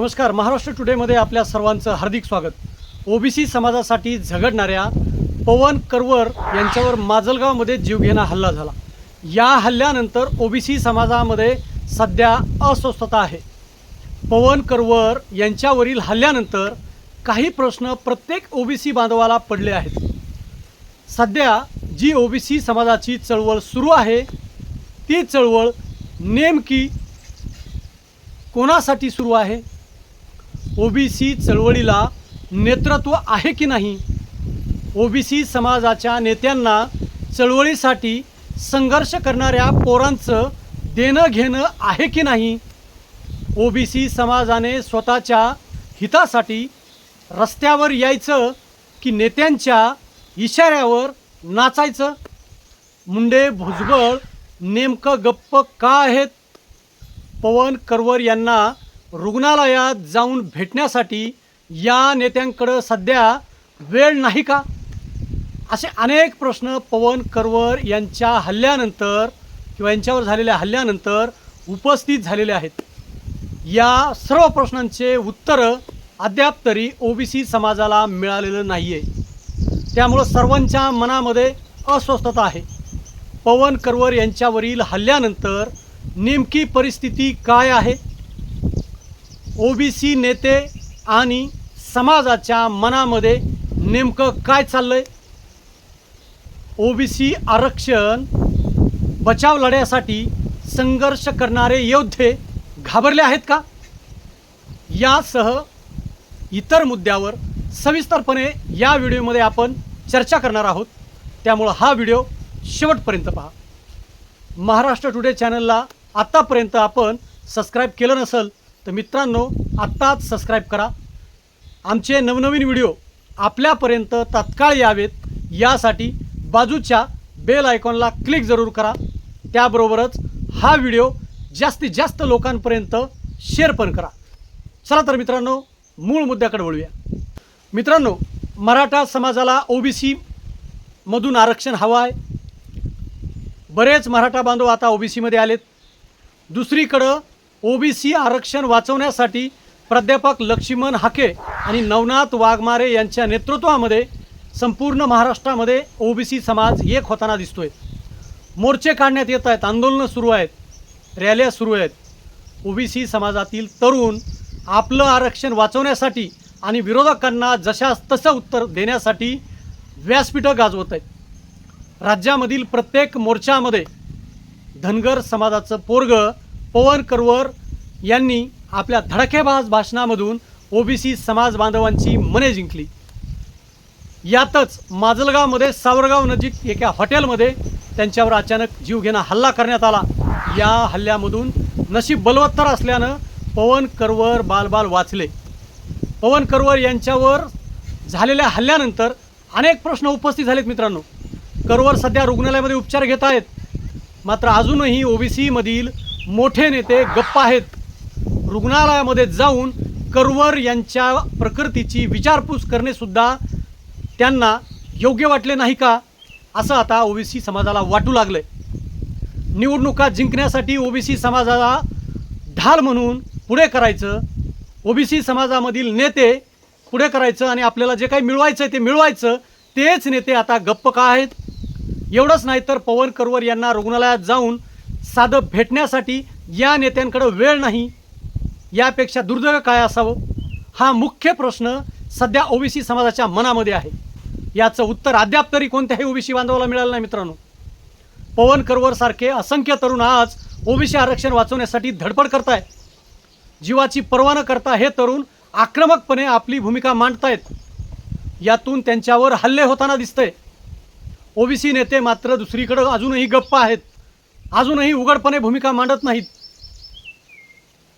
नमस्कार. महाराष्ट्र टुडेमध्ये आपल्या सर्वांचं हार्दिक स्वागत. ओबीसी समाजासाठी झगडणाऱ्या पवन करवर यांच्यावर माजलगावमध्ये जीवघेणा हल्ला झाला. या हल्ल्यानंतर ओबीसी समाजामध्ये सध्या अस्वस्थता आहे. पवन करवर यांच्यावरील हल्ल्यानंतर काही प्रश्न प्रत्येक ओबीसी बांधवाला पडले आहेत. सध्या जी ओबीसी समाजाची चळवळ सुरू आहे ती चळवळ नेमकी कोणासाठी सुरू आहे? ओबीसी चळवळीला नेतृत्व आहे की नाही? ओबीसी समाजाच्या नेत्यांना चळवळीसाठी संघर्ष करणाऱ्या पोरांचं देणं घेणं आहे की नाही? ओबीसी समाजाने स्वतःच्या हितासाठी रस्त्यावर यायचं की नेत्यांच्या इशाऱ्यावर नाचायचं? मुंडे भुजबळ नेमकं गप्प का आहेत? पवन करवर यांना रुग्णालयात जाऊन भेटण्यासाठी या नेत्यांकडं सध्या वेळ नाही का? असे अनेक प्रश्न पवन करवर यांच्या हल्ल्यानंतर किंवा यांच्यावर झालेल्या हल्ल्यानंतर उपस्थित झालेले आहेत. या सर्व प्रश्नांचे उत्तरं अद्याप तरी ओबीसी समाजाला मिळालेलं नाही आहे त्यामुळं सर्वांच्या मनामध्ये अस्वस्थता आहे. पवन करवर यांच्यावरील हल्ल्यानंतर नेमकी परिस्थिती काय आहे? ओबीसी नेते आणि समाजाच्या मनामध्ये नेमकं काय चाललं आहे ओबीसी आरक्षण बचाव लढ्यासाठी संघर्ष करणारे योद्धे घाबरले आहेत का? यासह इतर मुद्द्यावर सविस्तरपणे या व्हिडिओमध्ये आपण चर्चा करणार आहोत. त्यामुळं हा व्हिडिओ शेवटपर्यंत पहा. महाराष्ट्र टुडे चॅनलला आत्तापर्यंत आपण सबस्क्राईब केलं नसेल तर मित्रांनो आत्ताच सबस्क्राईब करा. आमचे नवनवीन व्हिडिओ आपल्यापर्यंत तात्काळ यावेत. यासाठी बाजूच्या बेल आयकॉनला क्लिक जरूर करा. त्याबरोबरच हा व्हिडिओ जास्तीत जास्त लोकांपर्यंत शेअर पण करा. चला तर मित्रांनो मूळ मुद्द्याकडे वळूया. मित्रांनो मराठा समाजाला ओबीसी मधून आरक्षण हवं आहे बरेच मराठा बांधव आता ओबीसीमध्ये आलेत. दुसरीकडं ओबीसी आरक्षण वाचवण्यासाठी प्राध्यापक लक्ष्मण हाके आणि नवनाथ वाघमारे यांच्या नेतृत्वामध्ये संपूर्ण महाराष्ट्रामध्ये ओबीसी समाज एक होताना दिसतोय. मोर्चे काढण्यात येत आहेत आंदोलनं सुरू आहेत रॅल्या सुरू आहेत. ओबीसी समाजातील तरुण आपलं आरक्षण वाचवण्यासाठी आणि विरोधकांना जशास तसं उत्तर देण्यासाठी व्यासपीठं गाजवत आहेत. राज्यामधील प्रत्येक मोर्चामध्ये धनगर समाजाचं पोरग पवन करवर यांनी आपल्या धडकेबाज भाषणामधून ओबीसी समाज बांधवांची मने जिंकली. यातच माजलगावमध्ये सावरगाव नजीक एका हॉटेलमध्ये त्यांच्यावर अचानक जीवघेणा हल्ला करण्यात आला. या हल्ल्यामधून नशीब बलवत्तर असल्यानं पवन करवर बालबाल वाचले. पवन करवर यांच्यावर झालेल्या हल्ल्यानंतर अनेक प्रश्न उपस्थित झालेत मित्रांनो. करवर सध्या रुग्णालयामध्ये उपचार घेत आहेत. मात्र अजूनही ओबीसीमधील मोठे नेते गप्प आहेत. रुग्णालयामध्ये जाऊन करवर यांच्या प्रकृतीची विचारपूस करणेसुद्धा त्यांना योग्य वाटले नाही का? असं आता ओबीसी समाजाला वाटू लागलंय. निवडणुका जिंकण्यासाठी ओबीसी समाजाला ढाल म्हणून पुढे करायचं ओबीसी समाजामधील नेते पुढे करायचं आणि आपल्याला जे काही मिळवायचं आहे ते मिळवायचं तेच नेते आता गप्प का आहेत? एवढंच नाही तर पवन करवर यांना रुग्णालयात जाऊन साधं भेटण्यासाठी या नेत्यांकडं वेळ नाही. यापेक्षा दुर्दैव काय असावं? हा मुख्य प्रश्न सध्या ओबीसी समाजाच्या मनामध्ये आहे. याचं उत्तर अद्याप तरी कोणत्याही ओबीसी बांधवाला मिळालं नाही मित्रांनो. पवन करवर सारखे असंख्य तरुण आज ओबीसी आरक्षण वाचवण्यासाठी धडपड करताय जीवाची पर्वा न करता हे तरुण आक्रमकपणे आपली भूमिका मांडतायत. यातून त्यांच्यावर हल्ले होताना दिसतंय. ओबीसी नेते मात्र दुसरीकडं अजूनही गप्प आहेत. अजूनही उघडपणे भूमिका मांडत नाहीत.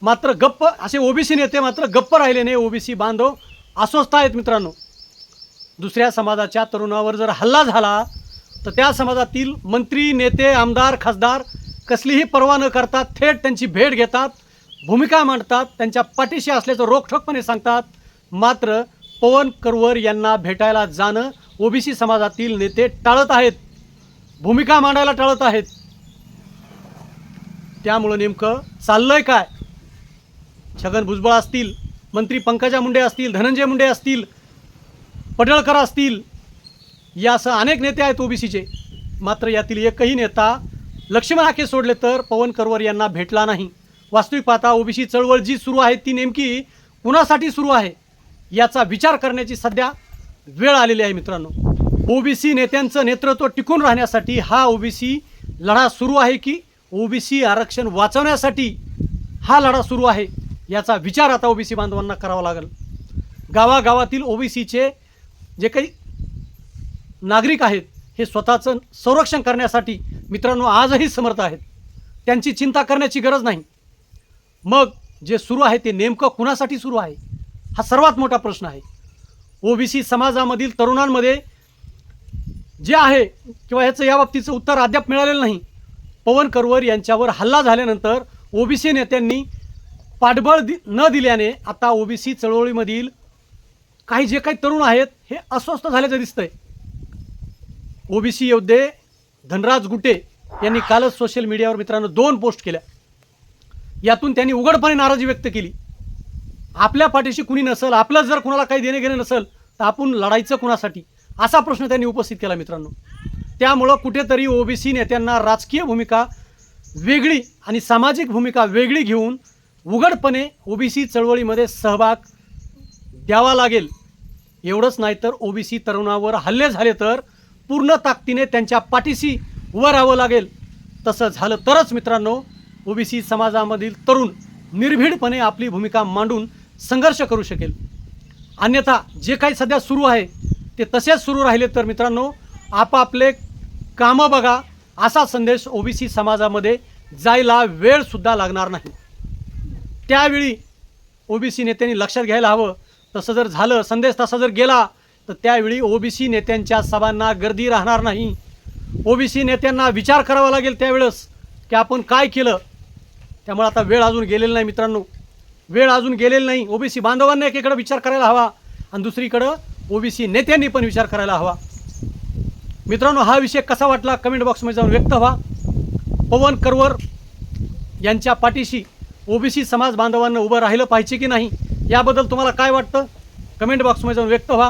मात्र गप्प असे ओबीसी नेते मात्र गप्प राहिले नाही ओबीसी बांधव अस्वस्थ आहेत मित्रांनो. दुसऱ्या समाजाच्या तरुणावर जर हल्ला झाला तर त्या समाजातील मंत्री नेते आमदार खासदार कसलीही पर्वा न करतात थेट त्यांची भेट घेतात भूमिका मांडतात त्यांच्या पाठीशी असल्याचं रोखठोकपणे सांगतात. मात्र पवन करवर यांना भेटायला जाणं ओबीसी समाजातील नेते टाळत आहेत. भूमिका मांडायला टाळत आहेत. त्यामुळं नेमकं चाललं आहे काय? छगन भुजबळ असतील मंत्री पंकजा मुंडे असतील धनंजय मुंडे असतील पडळकर असतील यासह अनेक नेते आहेत ओबीसीचे. मात्र यातील एकही नेता लक्ष्मण हाके सोडले तर पवन करवर यांना भेटला नाही. वास्तविक पाहता ओबीसी चळवळ जी सुरू आहे ती नेमकी कुणासाठी सुरू आहे याचा विचार करण्याची सध्या वेळ आलेली आहे मित्रांनो. ओबीसी नेत्यांचं नेतृत्व टिकून राहण्यासाठी हा ओबीसी लढा सुरू आहे की ओबीसी आरक्षण वाचवण्यासाठी हा लढा सुरू आहे याचा विचार आता ओबीसी बांधवांना करावा लागेल. गावागावातील ओबीसीचे जे काही नागरिक आहेत हे स्वतःचं संरक्षण करण्यासाठी मित्रांनो आजही समर्थ आहेत. त्यांची चिंता करण्याची गरज नाही. मग जे सुरू आहे ते नेमकं कुणासाठी सुरू आहे हा सर्वात मोठा प्रश्न आहे. ओबीसी समाजामधील तरुणांमध्ये जे आहे किंवा ह्याचं या बाबतीचं उत्तर अद्याप मिळालेलं नाही पवन करवर यांच्यावर हल्ला झाल्यानंतर ओबीसी नेत्यांनी पाठबळ दि न दिल्याने आता ओबीसी चळवळीमधील काही जे काही तरुण आहेत हे अस्वस्थ झाल्याचं दिसतंय. ओबीसी योद्धे धनराज गुटे यांनी कालच सोशल मीडियावर मित्रांनो दोन पोस्ट केल्या. यातून त्यांनी उघडपणे नाराजी व्यक्त केली. आपल्या पाठीशी कुणी नसेल आपलं जर कुणाला काही देणे घेणे नसेल तर आपण लढायचं कुणासाठी? असा प्रश्न त्यांनी उपस्थित केला मित्रांनो. त्यामुळं कुठेतरी ओबीसी नेत्यांना राजकीय भूमिका वेगळी आणि सामाजिक भूमिका वेगळी घेऊन उघडपणे ओबीसी चळवळीमध्ये सहभाग द्यावा लागेल. एवढंच नाही तर ओबीसी तरुणावर हल्ले झाले तर पूर्ण ताकदीने त्यांच्या पाठीशी उभं राहावं लागेल. तसं झालं तरच मित्रांनो ओबीसी समाजामधील तरुण निर्भीडपणे आपली भूमिका मांडून संघर्ष करू शकेल. अन्यथा जे काही सध्या सुरू आहे ते तसेच सुरू राहिले तर मित्रांनो आपापले कामं बघा असा संदेश ओबीसी समाजामध्ये जायला वेळसुद्धा लागणार नाही. त्यावेळी ओबीसी नेत्यांनी लक्षात घ्यायला हवं. तसं जर झालं संदेश तसा जर गेला तर त्यावेळी ओबीसी नेत्यांच्या सभांना गर्दी राहणार नाही. ओबीसी नेत्यांना विचार करावा लागेल त्यावेळेस की आपण काय केलं? त्यामुळे आता वेळ अजून गेलेला नाही मित्रांनो. वेळ अजून गेलेली नाही. ओबीसी बांधवांना एकीकडं विचार करायला हवा आणि दुसरीकडं ओबीसी नेत्यांनी पण विचार करायला हवा. मित्रांनो हा विषय कसा वाटला? कमेंट बॉक्समध्ये जाऊन व्यक्त व्हा. पवन करवर यांच्या पाठीशी ओबीसी समाज बांधवांना उभं राहिलं पाहिजे की नाही याबद्दल तुम्हाला काय वाटतं? कमेंट बॉक्समध्ये जाऊन व्यक्त व्हा.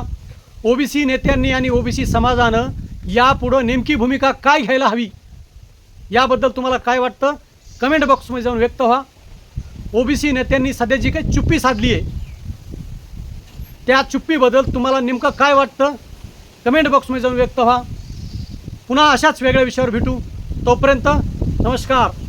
ओबीसी नेत्यांनी आणि ओबीसी समाजानं यापुढं नेमकी भूमिका काय घ्यायला हवी याबद्दल तुम्हाला काय वाटतं? कमेंट बॉक्समध्ये जाऊन व्यक्त व्हा. ओबीसी नेत्यांनी सध्या जी काही चुप्पी साधली आहे त्या चुप्पीबद्दल तुम्हाला नेमकं काय वाटतं? कमेंट बॉक्समध्ये जाऊन व्यक्त व्हा. पुन्हा अशाच वेगळ्या विषयावर भेटू. तोपर्यंत नमस्कार.